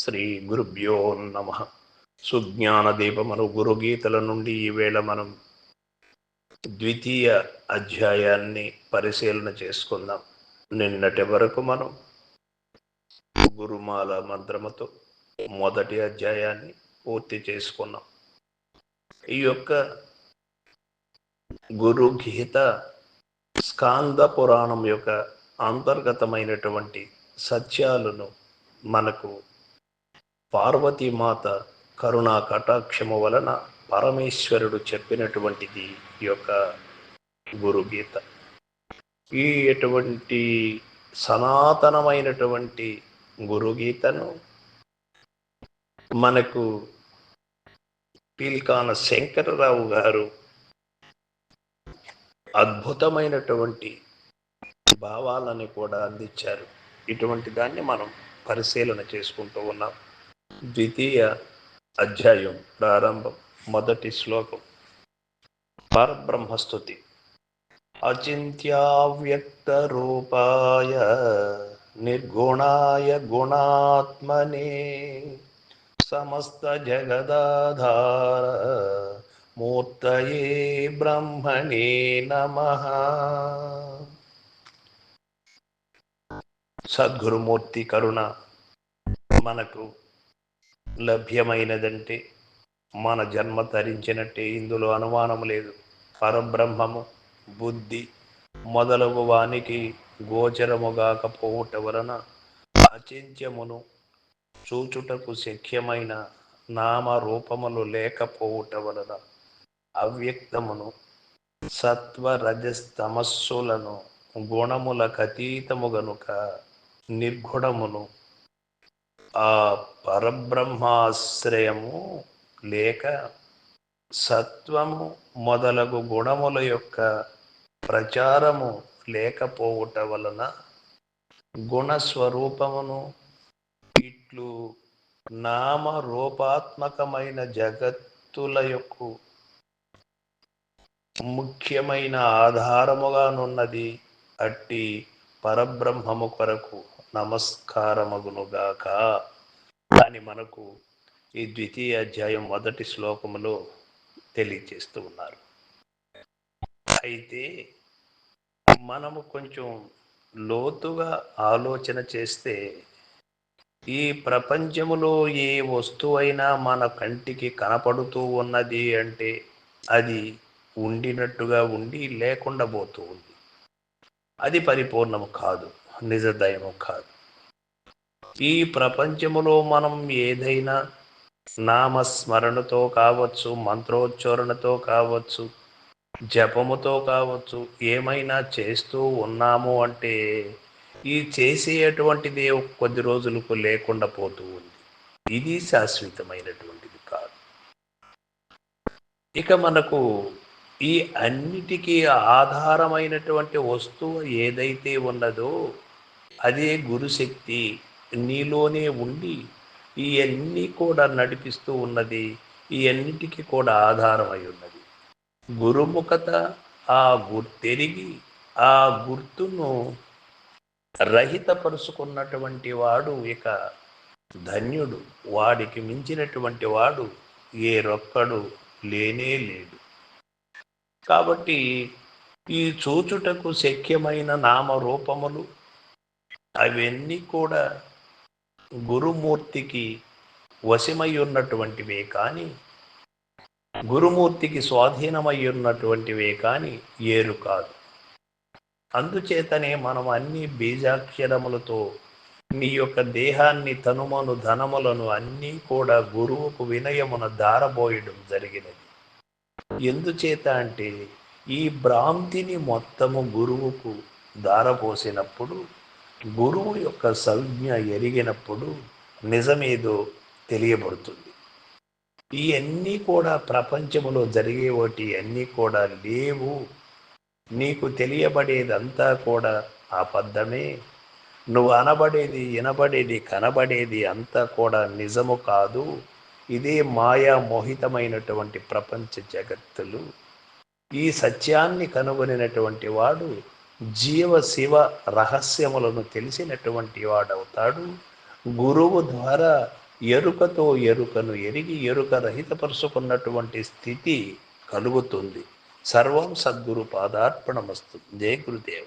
శ్రీ గురుభ్యో నమ. సుజ్ఞానదీపమను గురుగీతల నుండి ఈవేళ మనం ద్వితీయ అధ్యాయాన్ని పరిశీలన చేసుకుందాం. నిన్నటి వరకు మనం గురుమాల మంత్రముతో మొదటి అధ్యాయాన్ని పూర్తి చేసుకున్నాం. ఈ యొక్క గురు గీత స్కాంద పురాణం యొక్క అంతర్గతమైనటువంటి సత్యాలను మనకు పార్వతీమాత కరుణా కటాక్షము వలన పరమేశ్వరుడు చెప్పినటువంటిది ఈ యొక్క గురుగీత. ఈ ఎటువంటి సనాతనమైనటువంటి గురుగీతను మనకు పీల్కాన శంకరరావు గారు అద్భుతమైనటువంటి భావాలని కూడా అందించారు. ఇటువంటి దాన్ని మనం పరిశీలన చేసుకుంటూ ఉన్నాం. ద్వితీయ అధ్యాయం ప్రారంభం మొదటి శ్లోకం. పరబ్రహ్మస్తుతి. అచింత్యావ్యక్త రూపాయ నిర్గుణాయ గుణాత్మనే సమస్త జగదాధార మూర్తయే బ్రహ్మణే నమ. సద్గురుమూర్తి కరుణ మనకు లభ్యమైనదంటే మన జన్మ తరించినట్టే ఇందులో అనుమానం లేదు. పరబ్రహ్మము బుద్ధి మొదలగు వానికి గోచరముగాకపోవుట వలన అచింత్యమును చూచుటకు శక్యమైన నామ రూపములు లేకపోవుట వలన అవ్యక్తమును సత్వరజస్తమస్సులను గుణములకు అతీతము గనుక నిర్గుణమును ఆ పరబ్రహ్మాశ్రయము లేక సత్వము మొదలగు గుణముల యొక్క ప్రచారము లేకపోవుట వలన గుణస్వరూపమును ఇట్లు నామ రూపాత్మకమైన జగత్తుల యొక్క ముఖ్యమైన ఆధారముగానున్నది అట్టి పరబ్రహ్మము కొరకు. నమస్కారమగునుగాక. అని మనకు ఈ ద్వితీయ అధ్యాయం మొదటి శ్లోకములో తెలియజేస్తూ ఉన్నారు. అయితే మనము కొంచెం లోతుగా ఆలోచన చేస్తే ఈ ప్రపంచములో ఏ వస్తువైనా మన కంటికి కనపడుతూ ఉన్నది అంటే అది ఉండినట్టుగా ఉండి లేకుండా పోతూ ఉంది. అది పరిపూర్ణము కాదు. నిజదయము కాదు. ఈ ప్రపంచములో మనం ఏదైనా నామస్మరణతో కావచ్చు మంత్రోచ్చారణతో కావచ్చు జపముతో కావచ్చు ఏమైనా చేస్తూ ఉన్నాము అంటే ఈ చేసేటువంటిది కొద్ది రోజులకు లేకుండా పోతూ ఉంది. ఇది శాశ్వతమైనటువంటిది కాదు. ఇక మనకు ఈ అన్నిటికీ ఆధారమైనటువంటి వస్తువు ఏదైతే ఉన్నదో అదే గురుశక్తి నీలోనే ఉండి ఇవన్నీ కూడా నడిపిస్తూ ఉన్నది ఇవన్నిటికీ కూడా ఆధారమై ఉన్నది. గురుముఖత ఆ గుర్తెరిగి ఆ గుర్తును రహితపరుచుకున్నటువంటి వాడు ఇక ధన్యుడు. వాడికి మించినటువంటి వాడు ఏ రొక్కడు లేనే లేడు. కాబట్టి ఈ చూచుటకు శక్యమైన నామరూపములు అవన్నీ కూడా గురుమూర్తికి వశమై ఉన్నటువంటివే కానీ గురుమూర్తికి స్వాధీనమై ఉన్నటువంటివే కానీ ఏరు కాదు. అందుచేతనే మనం అన్ని బీజాక్షరములతో నీ యొక్క దేహాన్ని తనుమను ధనములను అన్నీ కూడా గురువుకు వినయమున దారబోయడం జరిగినది. ఎందుచేత అంటే ఈ భ్రాంతిని మొత్తము గురువుకు దారపోసినప్పుడు గురువు యొక్క సంజ్ఞ ఎరిగినప్పుడు నిజమేదో తెలియబడుతుంది. ఇవన్నీ కూడా ప్రపంచంలో జరిగే వాటి అన్నీ కూడా లేవు. నీకు తెలియబడేదంతా కూడా అబద్ధమే. నువ్వు అనబడేది వినబడేది కనబడేది అంతా కూడా నిజము కాదు. ఇదే మాయా మోహితమైనటువంటి ప్రపంచ జగత్తులు. ఈ సత్యాన్ని కనుగొనినటువంటి వాడు జీవ శివ రహస్యములను తెలిసినటువంటి వాడవుతాడు. గురువు ద్వారా ఎరుకతో ఎరుకను ఎరిగి ఎరుక రహితపరుచుకున్నటువంటి స్థితి కలుగుతుంది. సర్వం సద్గురు పాదార్పణమస్తు. జయ గురుదేవ.